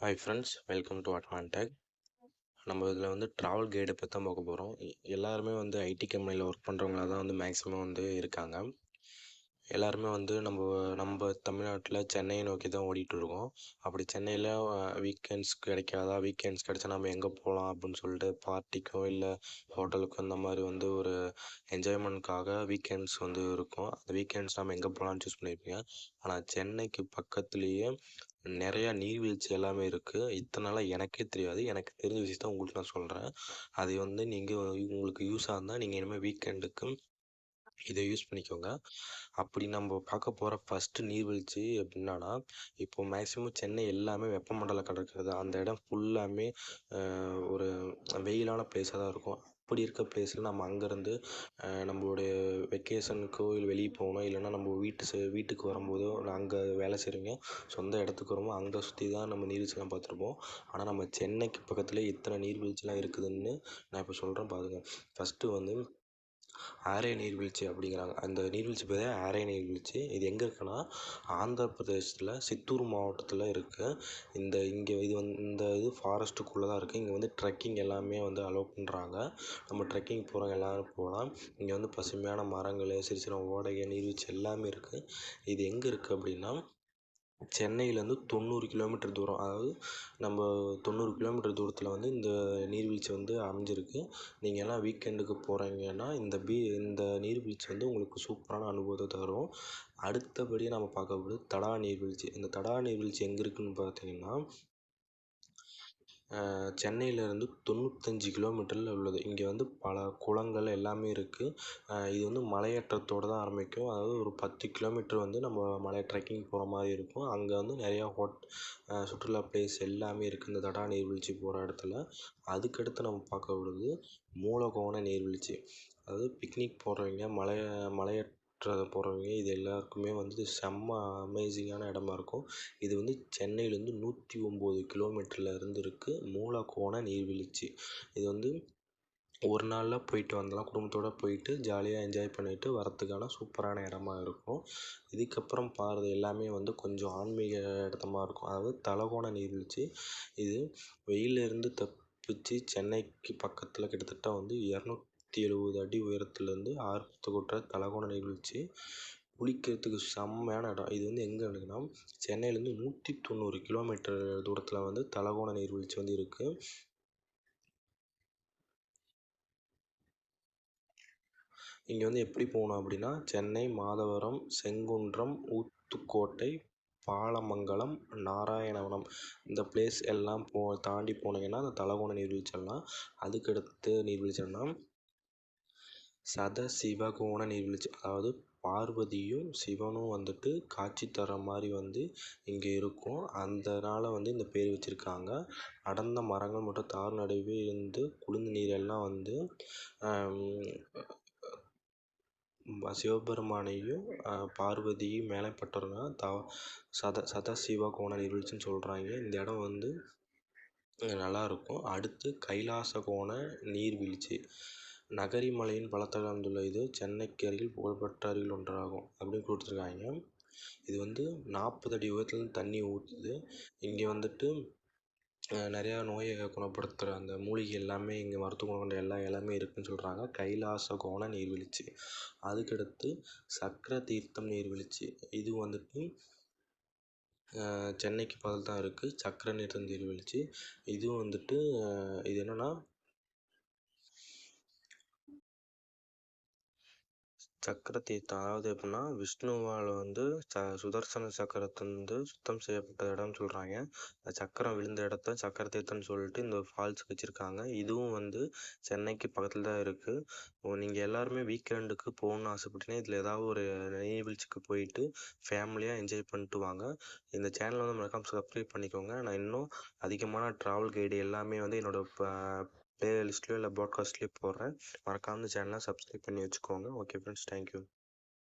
Hi friends welcome to Advantech நம்ம இதில் வந்து ட்ராவல் கைடை பற்றி தான் பார்க்க போகிறோம் எல்லாருமே வந்து ஐடி கம்பெனியில் ஒர்க் பண்ணுறவங்களா தான் வந்து மேக்ஸிமம் வந்து இருக்காங்க. எல்லாருமே வந்து நம்ம நம்ம தமிழ்நாட்டில் சென்னையை நோக்கி தான் ஓடிட்டுருக்கோம் அப்படி சென்னையில் வீக்கெண்ட்ஸ் கிடைக்காதா? வீக்கெண்ட்ஸ் கிடைச்சா நம்ம எங்கே போகலாம் அப்படின்னு சொல்லிட்டு பார்ட்டிக்கோ இல்லை ஹோட்டலுக்கோ இந்த மாதிரி வந்து ஒரு என்ஜாய்மெண்ட்காக வீக்கெண்ட்ஸ் வந்து இருக்கும். அந்த வீக்கெண்ட்ஸ் நம்ம எங்கே போகலான்னு சூஸ் பண்ணியிருப்பீங்க ஆனால் சென்னைக்கு பக்கத்துலேயே நிறையா நீர்வீழ்ச்சி எல்லாமே இருக்குது இத்தனை நாளாக எனக்கே தெரியாது. எனக்கு தெரிஞ்ச விஷயத்த உங்களுக்கு நான் சொல்கிறேன் அது வந்து நீங்கள் உங்களுக்கு யூஸாக இருந்தால் நீங்கள் இனிமேல் வீக்கெண்டுக்கு இதை யூஸ் பண்ணிக்கோங்க. அப்படி நம்ம பார்க்க போகிற ஃபஸ்ட்டு நீர்வீழ்ச்சி அப்படின்னா இப்போ மேக்ஸிமம் சென்னை எல்லாமே வெப்பமண்டல கடற்கரை அந்த இடம் ஃபுல்லாமே ஒரு வெயிலான பிளேஸாக தான் இருக்கும். அப்படி இருக்க பிளேஸில் நம்ம அங்கேருந்து நம்மளுடைய வெக்கேஷனுக்கோ இல்லை வெளியே போகணும். இல்லைன்னா நம்ம வீட்டு சை வீட்டுக்கு வரும்போதோ இல்லை அங்கே வேலை செய்கிறவங்க சொந்த இடத்துக்கு வரும்போது அங்கே சுற்றி தான் நம்ம நீர்வீழ்ச்சிலாம் பார்த்துருப்போம். ஆனால் நம்ம சென்னைக்கு பக்கத்தில் இத்தனை நீர்வீழ்ச்சிலாம் இருக்குதுன்னு நான் இப்போ சொல்கிறேன் பாருங்கள் ஃபஸ்ட்டு வந்து ஆரே நீர்வீழ்ச்சி அப்படிங்கிறாங்க. அந்த நீர்வீழ்ச்சி பேர் ஆரே நீர்வீழ்ச்சி. இது எங்கே இருக்குன்னா ஆந்திர பிரதேசத்தில் சித்தூர் மாவட்டத்தில் இருக்குது இந்த இங்கே இது வந்து இந்த இது ஃபாரஸ்ட்டுக்குள்ளே தான் இருக்குது இங்கே வந்து ட்ரெக்கிங் எல்லாமே வந்து அலோவ் பண்ணுறாங்க நம்ம ட்ரெக்கிங் போகிறவங்க எல்லோரும் போகலாம். இங்கே வந்து பசுமையான மரங்கள் சிறு சிறு ஓடைகள் நீர்வீழ்ச்சி எல்லாமே இருக்குது இது எங்கே இருக்குது அப்படின்னா சென்னையிலேருந்து தொண்ணூறு கிலோமீட்டர் தூரம் அதாவது நம்ம தொண்ணூறு கிலோமீட்டர் தூரத்தில் வந்து இந்த நீர்வீழ்ச்சி வந்து அமைஞ்சிருக்கு. நீங்கள் எல்லாம் வீக்கெண்டுக்கு போகிறீங்கன்னா இந்த பீ இந்த நீர்வீழ்ச்சி வந்து உங்களுக்கு சூப்பரான அனுபவத்தை தரும். அடுத்தபடியாக நம்ம பார்க்க போகிறது தடா நீர்வீழ்ச்சி. இந்த தடா நீர்வீழ்ச்சி எங்கே இருக்குதுன்னு பார்த்தீங்கன்னா சென்னையிலேருந்து தொண்ணூத்தஞ்சு கிலோமீட்டரில் உள்ளது. இங்கே வந்து பல குளங்கள் எல்லாமே இருக்குது இது வந்து மலையேற்றத்தோடு தான் ஆரம்பிக்கும். அதாவது ஒரு பத்து கிலோமீட்டர் வந்து நம்ம மலை ட்ரெக்கிங் போகிற மாதிரி இருக்கும். அங்கே வந்து நிறையா ஹோட் சுற்றுலா ப்ளேஸ் எல்லாமே இருக்குது இந்த தடா நீர்வீழ்ச்சி போகிற இடத்துல. அதுக்கடுத்து நம்ம பார்க்க உள்ளது மூலகோண நீர்வீழ்ச்சி. அதாவது பிக்னிக் போகிறவங்க மலைய மலையற்ற போகிறவங்க இது எல்லாருக்குமே வந்து செம்ம அமேசிங்கான இடமா இருக்கும். இது வந்து சென்னையிலேருந்து நூற்றி ஒம்பது கிலோமீட்டரில் இருந்து இருக்குது மூலக்கோண நீர்வீழ்ச்சி. இது வந்து ஒரு நாளில் போயிட்டு வந்துடலாம் குடும்பத்தோடு போயிட்டு ஜாலியாக என்ஜாய் பண்ணிவிட்டு வரத்துக்கான சூப்பரான இடமா இருக்கும். இதுக்கப்புறம் பாருறது எல்லாமே வந்து கொஞ்சம் ஆன்மீக இடமா இருக்கும். அதாவது தலகோண நீர்வீழ்ச்சி. இது வெயிலேருந்து தப்பிச்சு சென்னைக்கு பக்கத்தில் கிட்டத்தட்ட வந்து இரநூத்தி நூற்றி எழுபது அடி உயரத்துலேருந்து ஆர்ப்பரித்து கொட்டுற தலகோண நீர்வீழ்ச்சி குளிக்கிறதுக்கு செம்மையான இடம். இது வந்து எங்கே இருக்குன்னா சென்னையிலேருந்து நூற்றி தொண்ணூறு கிலோமீட்டர் தூரத்தில் வந்து தலகோண நீர்வீழ்ச்சி வந்து இருக்குது இங்கே வந்து எப்படி போகணும் அப்படின்னா சென்னை மாதவரம் செங்குன்றம் ஊத்துக்கோட்டை பாலமங்கலம் நாராயணவனம். இந்த பிளேஸ் எல்லாம் போ தாண்டி போனீங்கன்னா அந்த தலகோண நீர்வீழ்ச்சி எல்லாம் அதுக்கடுத்து நீர்வீழ்ச்சி சதசிவகோண நீர்வீழ்ச்சி. அதாவது பார்வதியும் சிவனும் வந்துட்டு காட்சி தர மாதிரி வந்து இங்கே இருக்கும். அதனால் வந்து இந்த பேர் வச்சுருக்காங்க. அடர்ந்த மரங்கள் மற்றும் தார் நடுவே இருந்து குளிர்ந்த நீர் எல்லாம் வந்து சிவபெருமானையும் பார்வதியும் மேலே பட்டவங்க த சத சதசிவகோண நீர்வீழ்ச்சின்னு சொல்கிறாங்க இந்த இடம் வந்து நல்லாயிருக்கும் அடுத்து கைலாச கோண நீர்வீழ்ச்சி. நகரிமலையின் பள்ளத்தாக்கில் அமைந்துள்ள இது சென்னைக்கு அருகில் புகழ்பெற்ற அருகில் ஒன்றாகும் அப்படின்னு கொடுத்துருக்காங்க. இது வந்து நாற்பது அடி உயரத்துலேருந்து தண்ணி ஊற்றுது இங்கே வந்துட்டு நிறையா நோயை குணப்படுத்துகிற அந்த மூலிகை எல்லாமே இங்கே மருத்துவ குணம் கொண்ட எல்லா எல்லாமே இருக்குதுன்னு சொல்கிறாங்க கைலாச கோண நீர்வீழ்ச்சி. அதுக்கடுத்து சக்கர தீர்த்தம் நீர்வீழ்ச்சி. இது வந்துட்டு சென்னைக்கு பக்கத்தில் தான் இருக்குது சக்கர நீர்த்தம் நீர்வீழ்ச்சி. இதுவும் வந்துட்டு இது என்னென்னா சக்கர தீர்த்தம் அதாவது எப்படின்னா விஷ்ணுவால் வந்து ச சுதர்சன சக்கரத்தை வந்து சுத்தம் செய்யப்பட்ட இடம்னு சொல்கிறாங்க அந்த சக்கரம் விழுந்த இடத்த சக்கர தீர்த்தம்னு சொல்லிட்டு இந்த ஃபால்ஸ் வச்சுருக்காங்க. இதுவும் வந்து சென்னைக்கு பக்கத்தில் தான் இருக்குது நீங்கள் எல்லாருமே வீக்கெண்டுக்கு போகணும்னு ஆசைப்பட்டீங்கன்னா இதில் ஏதாவது ஒரு நீர்வீழ்ச்சிக்கு போயிட்டு ஃபேமிலியாக என்ஜாய் பண்ணிட்டு வாங்க. இந்த சேனலை வந்து மறக்காமல் சப்ஸ்கிரைப் பண்ணிக்கோங்க. நான் இன்னும் அதிகமான ட்ராவல் கைடு எல்லாமே வந்து என்னோடய ப்ளே லிஸ்ட்லேயோ இல்லை ப்ராட்காஸ்ட்லேயோ போடுறேன். மறக்காமல் இந்த சேனலை சப்ஸ்கிரைப் பண்ணி வச்சுக்கோங்க. Okay friends thank you